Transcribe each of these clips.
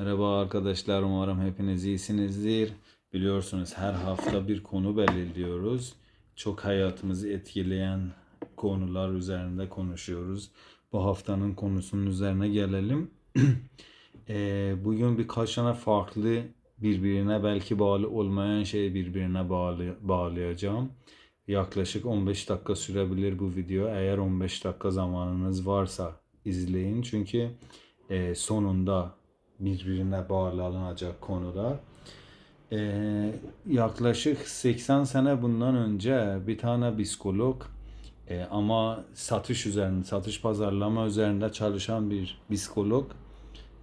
Merhaba arkadaşlar, umarım hepiniz iyisinizdir. Biliyorsunuz her hafta bir konu belirliyoruz. Çok hayatımızı etkileyen konular üzerinde konuşuyoruz. Bu haftanın konusunun üzerine gelelim. Eee, bugün birkaç tane farklı birbirine belki bağlı olmayan şeyi birbirine bağlı, bağlayacağım. Yaklaşık 15 dakika sürebilir bu video. Eğer 15 dakika zamanınız varsa izleyin. Çünkü e, sonunda birbirine bağlanacak konular. E, yaklaşık 80 sene bundan önce bir tane psikolog e, ama satış üzerinde, satış pazarlama üzerinde çalışan bir psikolog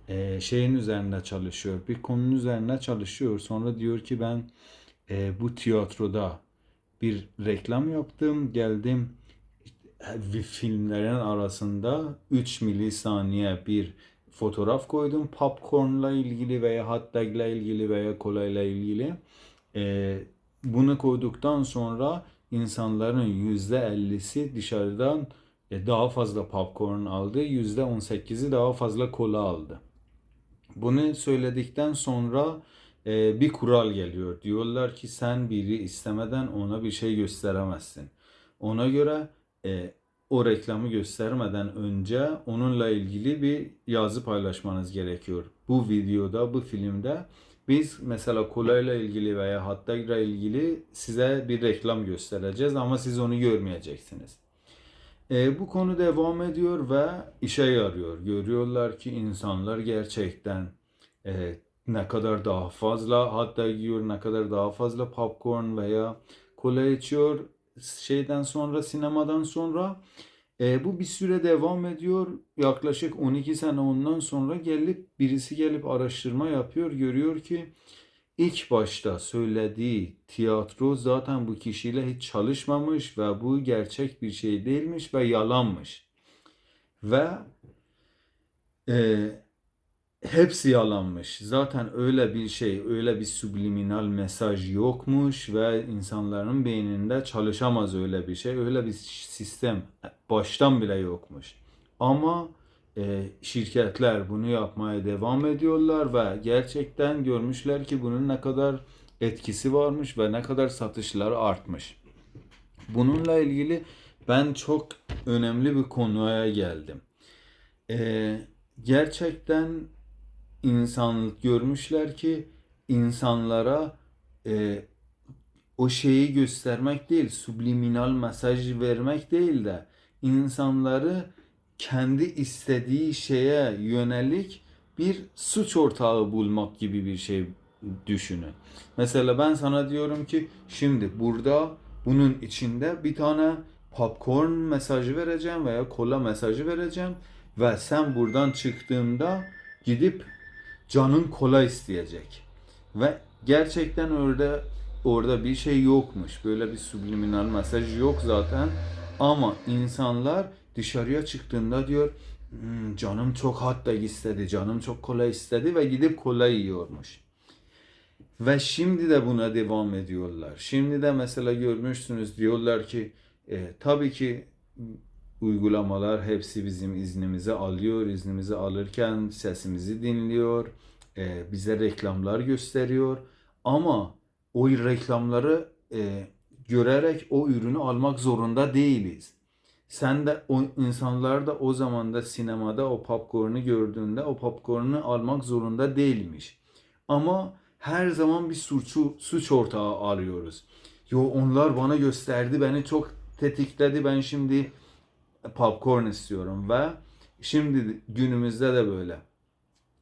e, şeyin üzerinde çalışıyor. Bir konunun üzerine çalışıyor. Sonra diyor ki ben e, bu tiyatroda bir reklam yaptım. Geldim bir filmlerin arasında 3 milisaniye bir fotoğraf koydum. Popcornla ilgili veya hot dog'la ilgili veya kolayla ilgili. E, bunu koyduktan sonra insanların %50'si dışarıdan e, daha fazla popcorn aldı. %18'i daha fazla kola aldı. Bunu söyledikten sonra e, bir kural geliyor. Diyorlar ki sen biri istemeden ona bir şey gösteremezsin. Ona göre e, o reklamı göstermeden önce onunla ilgili bir yazı paylaşmanız gerekiyor. Bu videoda, bu filmde biz mesela kolayla ilgili veya hatta ile ilgili size bir reklam göstereceğiz ama siz onu görmeyeceksiniz. E, bu konu devam ediyor ve işe yarıyor. Görüyorlar ki insanlar gerçekten e, ne kadar daha fazla hatta yiyor, ne kadar daha fazla popcorn veya kola içiyor şeyden sonra sinemadan sonra e, bu bir süre devam ediyor. Yaklaşık 12 sene ondan sonra gelip birisi gelip araştırma yapıyor. Görüyor ki ilk başta söylediği tiyatro zaten bu kişiyle hiç çalışmamış ve bu gerçek bir şey değilmiş ve yalanmış. Ve e, hepsi yalanmış. Zaten öyle bir şey, öyle bir subliminal mesaj yokmuş ve insanların beyninde çalışamaz öyle bir şey. Öyle bir sistem baştan bile yokmuş. Ama e, şirketler bunu yapmaya devam ediyorlar ve gerçekten görmüşler ki bunun ne kadar etkisi varmış ve ne kadar satışlar artmış. Bununla ilgili ben çok önemli bir konuya geldim. E, gerçekten insanlık görmüşler ki insanlara e, o şeyi göstermek değil, subliminal mesaj vermek değil de insanları kendi istediği şeye yönelik bir suç ortağı bulmak gibi bir şey düşünün. Mesela ben sana diyorum ki şimdi burada bunun içinde bir tane popcorn mesajı vereceğim veya kola mesajı vereceğim ve sen buradan çıktığında gidip canın kola isteyecek. Ve gerçekten orada orada bir şey yokmuş. Böyle bir subliminal mesaj yok zaten. Ama insanlar dışarıya çıktığında diyor "Hmm, canım çok dog istedi, canım çok kola istedi ve gidip kola yiyormuş. Ve şimdi de buna devam ediyorlar. Şimdi de mesela görmüşsünüz diyorlar ki e, tabii ki uygulamalar hepsi bizim iznimizi alıyor. İznimizi alırken sesimizi dinliyor. e, bize reklamlar gösteriyor. Ama o reklamları e, görerek o ürünü almak zorunda değiliz. Sen de o insanlar da o zaman da sinemada o popcorn'u gördüğünde o popcorn'u almak zorunda değilmiş. Ama her zaman bir suçu suç ortağı arıyoruz. Yo onlar bana gösterdi, beni çok tetikledi. Ben şimdi popcorn istiyorum ve şimdi günümüzde de böyle.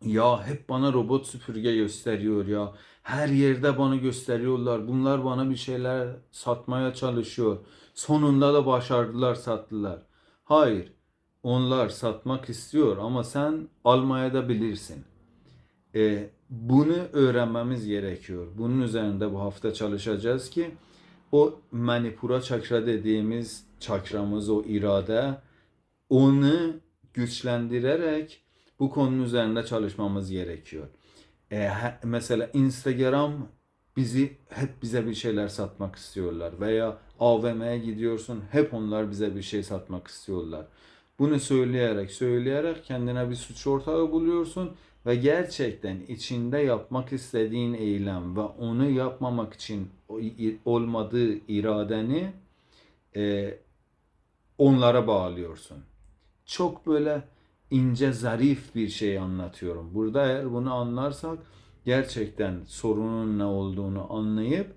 Ya hep bana robot süpürge gösteriyor ya. Her yerde bana gösteriyorlar. Bunlar bana bir şeyler satmaya çalışıyor. Sonunda da başardılar, sattılar. Hayır. Onlar satmak istiyor ama sen almaya da bilirsin. E, bunu öğrenmemiz gerekiyor. Bunun üzerinde bu hafta çalışacağız ki o manipura çakra dediğimiz çakramız, o irade onu güçlendirerek bu konunun üzerinde çalışmamız gerekiyor. E, he- mesela Instagram bizi hep bize bir şeyler satmak istiyorlar veya AVM'ye gidiyorsun hep onlar bize bir şey satmak istiyorlar. Bunu söyleyerek söyleyerek kendine bir suç ortağı buluyorsun ve gerçekten içinde yapmak istediğin eylem ve onu yapmamak için olmadığı iradeni e, onlara bağlıyorsun. Çok böyle ince, zarif bir şey anlatıyorum. Burada eğer bunu anlarsak gerçekten sorunun ne olduğunu anlayıp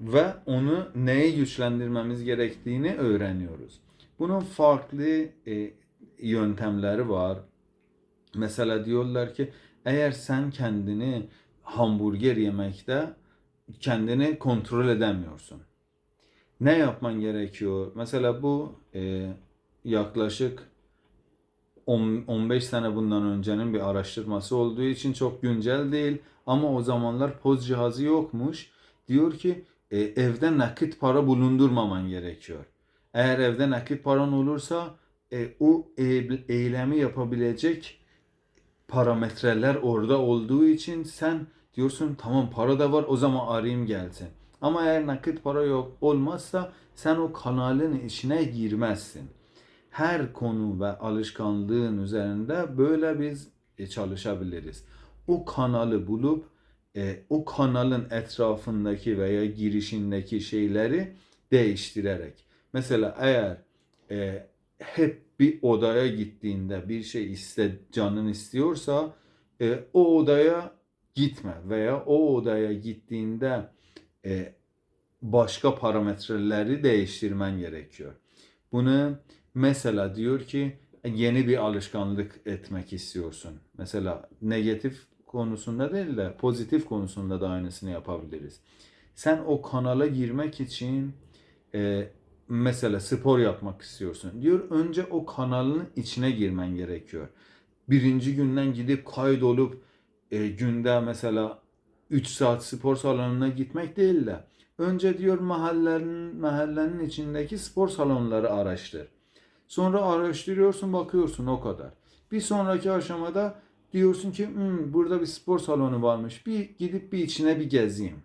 ve onu neye güçlendirmemiz gerektiğini öğreniyoruz. Bunun farklı e, yöntemleri var. Mesela diyorlar ki eğer sen kendini hamburger yemekte kendini kontrol edemiyorsun. Ne yapman gerekiyor? Mesela bu e, yaklaşık 10 15 sene bundan öncenin bir araştırması olduğu için çok güncel değil ama o zamanlar poz cihazı yokmuş. Diyor ki e, evde nakit para bulundurmaman gerekiyor. Eğer evde nakit paran olursa e, o eylemi yapabilecek parametreler orada olduğu için sen diyorsun tamam para da var o zaman arayayım gelsin. Ama eğer nakit para yok olmazsa sen o kanalın içine girmezsin. Her konu ve alışkanlığın üzerinde böyle biz e, çalışabiliriz. O kanalı bulup e, o kanalın etrafındaki veya girişindeki şeyleri değiştirerek. Mesela eğer e, hep bir odaya gittiğinde bir şey iste canın istiyorsa e, o odaya gitme veya o odaya gittiğinde e, başka parametreleri değiştirmen gerekiyor. Bunu mesela diyor ki yeni bir alışkanlık etmek istiyorsun. Mesela negatif konusunda değil de pozitif konusunda da aynısını yapabiliriz. Sen o kanala girmek için e, mesela spor yapmak istiyorsun. Diyor önce o kanalın içine girmen gerekiyor. Birinci günden gidip kaydolup e, günde mesela 3 saat spor salonuna gitmek değil de önce diyor mahallenin mahallenin içindeki spor salonları araştır. Sonra araştırıyorsun bakıyorsun o kadar. Bir sonraki aşamada diyorsun ki "Hmm, burada bir spor salonu varmış. Bir gidip bir içine bir gezeyim.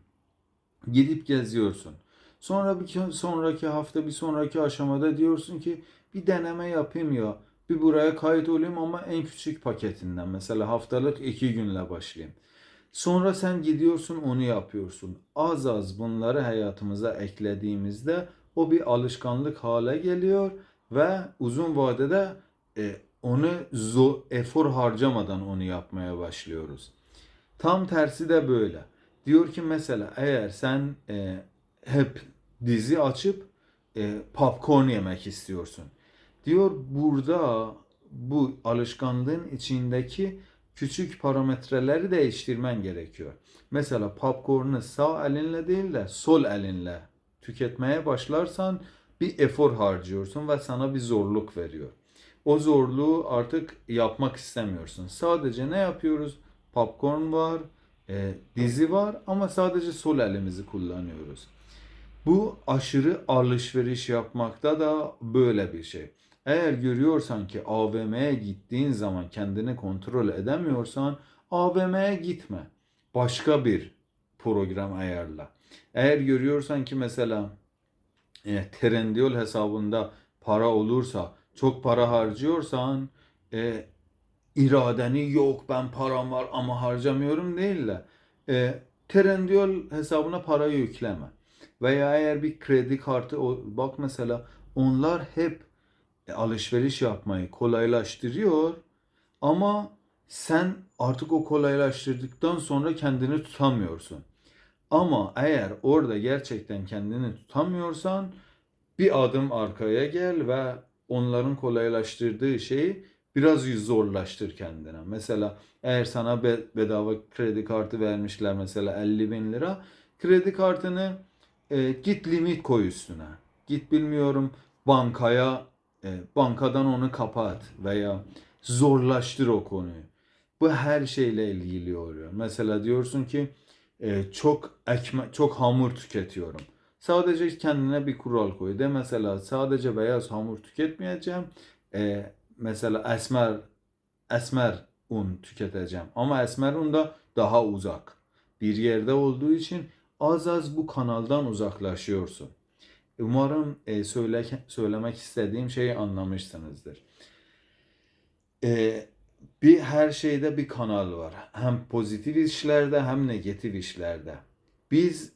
Gidip geziyorsun. Sonra bir sonraki hafta bir sonraki aşamada diyorsun ki bir deneme yapayım ya. Bir buraya kayıt olayım ama en küçük paketinden. Mesela haftalık iki günle başlayayım. Sonra sen gidiyorsun onu yapıyorsun. Az az bunları hayatımıza eklediğimizde o bir alışkanlık hale geliyor ve uzun vadede e, onu zor, efor harcamadan onu yapmaya başlıyoruz. Tam tersi de böyle. Diyor ki mesela eğer sen e, hep dizi açıp e, popcorn yemek istiyorsun. Diyor burada bu alışkanlığın içindeki küçük parametreleri değiştirmen gerekiyor. Mesela popcorn'u sağ elinle değil de sol elinle tüketmeye başlarsan bir efor harcıyorsun ve sana bir zorluk veriyor. O zorluğu artık yapmak istemiyorsun. Sadece ne yapıyoruz? Popcorn var, e, dizi var ama sadece sol elimizi kullanıyoruz. Bu aşırı alışveriş yapmakta da böyle bir şey. Eğer görüyorsan ki AVM'ye gittiğin zaman kendini kontrol edemiyorsan AVM'ye gitme. Başka bir program ayarla. Eğer görüyorsan ki mesela e, Trendyol hesabında para olursa, çok para harcıyorsan e, iradeni yok ben param var ama harcamıyorum değil de e, Trendyol hesabına para yükleme. Veya eğer bir kredi kartı bak mesela onlar hep e, alışveriş yapmayı kolaylaştırıyor ama sen artık o kolaylaştırdıktan sonra kendini tutamıyorsun. Ama eğer orada gerçekten kendini tutamıyorsan bir adım arkaya gel ve onların kolaylaştırdığı şeyi biraz zorlaştır kendine. Mesela eğer sana be- bedava kredi kartı vermişler mesela 50 bin lira kredi kartını e, git limit koy üstüne. Git bilmiyorum bankaya e, bankadan onu kapat veya zorlaştır o konuyu. Bu her şeyle ilgili oluyor. Mesela diyorsun ki e, çok ekme çok hamur tüketiyorum. Sadece kendine bir kural koy. De mesela sadece beyaz hamur tüketmeyeceğim. E, mesela esmer esmer un tüketeceğim. Ama esmer un da daha uzak bir yerde olduğu için az az bu kanaldan uzaklaşıyorsun. Umarım e, söyle, söylemek istediğim şeyi anlamışsınızdır. E, bir her şeyde bir kanal var. Hem pozitif işlerde hem negatif işlerde. Biz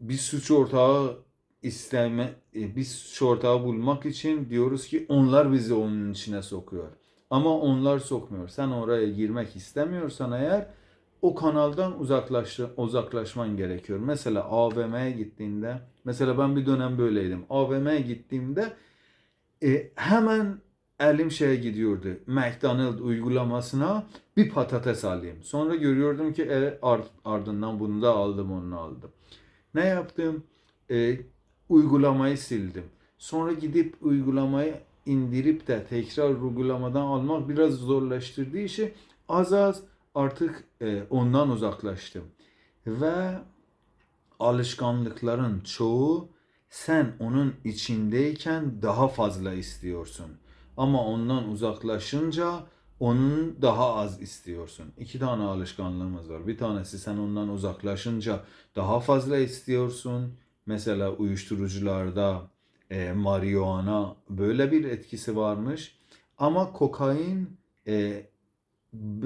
bir suç ortağı isteme, e, bir suç ortağı bulmak için diyoruz ki onlar bizi onun içine sokuyor. Ama onlar sokmuyor. Sen oraya girmek istemiyorsan eğer o kanaldan uzaklaş, uzaklaşman gerekiyor. Mesela AVM'ye gittiğinde, mesela ben bir dönem böyleydim. AVM'ye gittiğimde e, hemen elim şeye gidiyordu. McDonald uygulamasına bir patates alayım. Sonra görüyordum ki e, ardından bunu da aldım, onu aldım. Ne yaptım? E, uygulamayı sildim. Sonra gidip uygulamayı indirip de tekrar uygulamadan almak biraz zorlaştırdığı işi az az artık e, ondan uzaklaştım. Ve alışkanlıkların çoğu sen onun içindeyken daha fazla istiyorsun. Ama ondan uzaklaşınca onun daha az istiyorsun. İki tane alışkanlığımız var. Bir tanesi sen ondan uzaklaşınca daha fazla istiyorsun. Mesela uyuşturucularda e, marihuana böyle bir etkisi varmış. Ama kokain e,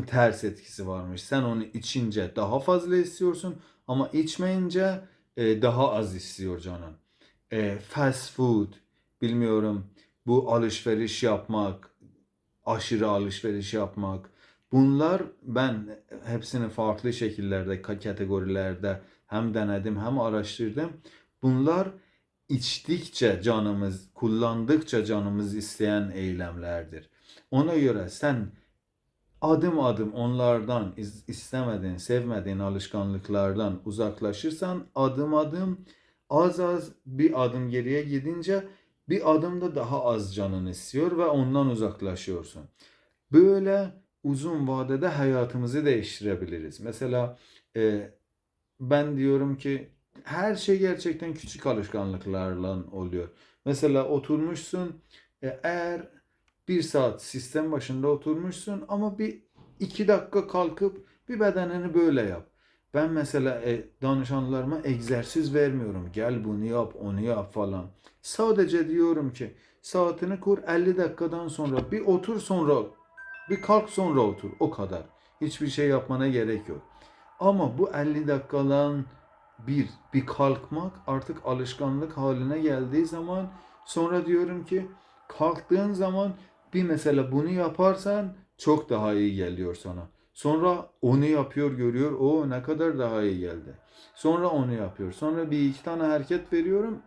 ters etkisi varmış. Sen onu içince daha fazla istiyorsun ama içmeyince e, daha az istiyor canın. E, fast food, bilmiyorum bu alışveriş yapmak, aşırı alışveriş yapmak. Bunlar ben hepsini farklı şekillerde, ka- kategorilerde hem denedim hem araştırdım. Bunlar içtikçe canımız, kullandıkça canımız isteyen eylemlerdir. Ona göre sen adım adım onlardan is- istemediğin, sevmediğin alışkanlıklardan uzaklaşırsan adım adım az az bir adım geriye gidince bir adımda daha az canın istiyor ve ondan uzaklaşıyorsun. Böyle uzun vadede hayatımızı değiştirebiliriz. Mesela e, ben diyorum ki her şey gerçekten küçük alışkanlıklarla oluyor. Mesela oturmuşsun e, eğer bir saat sistem başında oturmuşsun ama bir iki dakika kalkıp bir bedenini böyle yap. Ben mesela e, danışanlarıma egzersiz vermiyorum. Gel bunu yap, onu yap falan. Sadece diyorum ki saatini kur 50 dakikadan sonra bir otur sonra bir kalk sonra otur. O kadar. Hiçbir şey yapmana gerek yok. Ama bu 50 dakikadan bir bir kalkmak artık alışkanlık haline geldiği zaman sonra diyorum ki kalktığın zaman bir mesela bunu yaparsan çok daha iyi geliyor sana. Sonra onu yapıyor görüyor. O ne kadar daha iyi geldi. Sonra onu yapıyor. Sonra bir iki tane hareket veriyorum.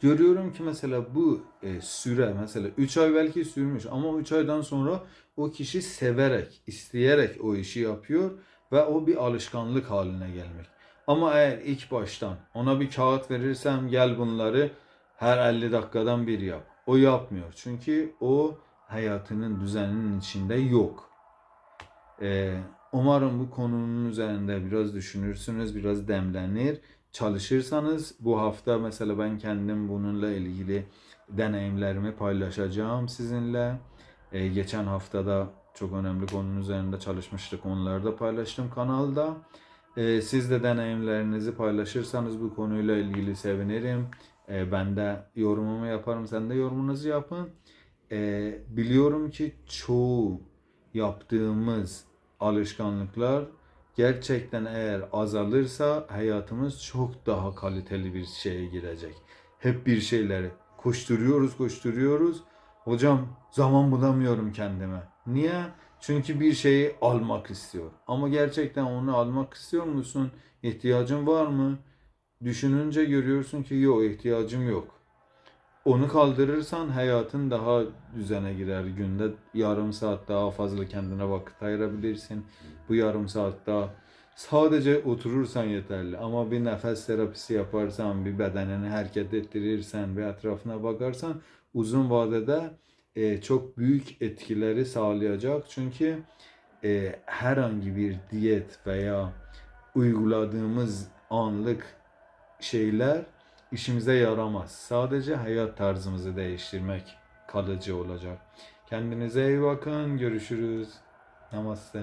Görüyorum ki mesela bu e, süre mesela 3 ay belki sürmüş ama 3 aydan sonra o kişi severek, isteyerek o işi yapıyor ve o bir alışkanlık haline gelmek. Ama eğer ilk baştan ona bir kağıt verirsem gel bunları her 50 dakikadan bir yap. O yapmıyor. Çünkü o hayatının düzeninin içinde yok. Ee, umarım bu konunun üzerinde biraz düşünürsünüz, biraz demlenir. Çalışırsanız bu hafta mesela ben kendim bununla ilgili deneyimlerimi paylaşacağım sizinle. Ee, geçen haftada çok önemli konunun üzerinde çalışmıştık. Onları da paylaştım kanalda. Ee, siz de deneyimlerinizi paylaşırsanız bu konuyla ilgili sevinirim. Ee, ben de yorumumu yaparım, sen de yorumunuzu yapın. Ee, biliyorum ki çoğu yaptığımız alışkanlıklar gerçekten eğer azalırsa hayatımız çok daha kaliteli bir şeye girecek. Hep bir şeyleri koşturuyoruz, koşturuyoruz. Hocam zaman bulamıyorum kendime. Niye? Çünkü bir şeyi almak istiyor. Ama gerçekten onu almak istiyor musun? İhtiyacın var mı? Düşününce görüyorsun ki yok ihtiyacım yok. Onu kaldırırsan hayatın daha düzene girer. Günde yarım saat daha fazla kendine vakit ayırabilirsin. Bu yarım saat daha sadece oturursan yeterli. Ama bir nefes terapisi yaparsan, bir bedenini hareket ettirirsen ve etrafına bakarsan uzun vadede e, çok büyük etkileri sağlayacak. Çünkü e, herhangi bir diyet veya uyguladığımız anlık şeyler işimize yaramaz. Sadece hayat tarzımızı değiştirmek kalıcı olacak. Kendinize iyi bakın. Görüşürüz. Namaste.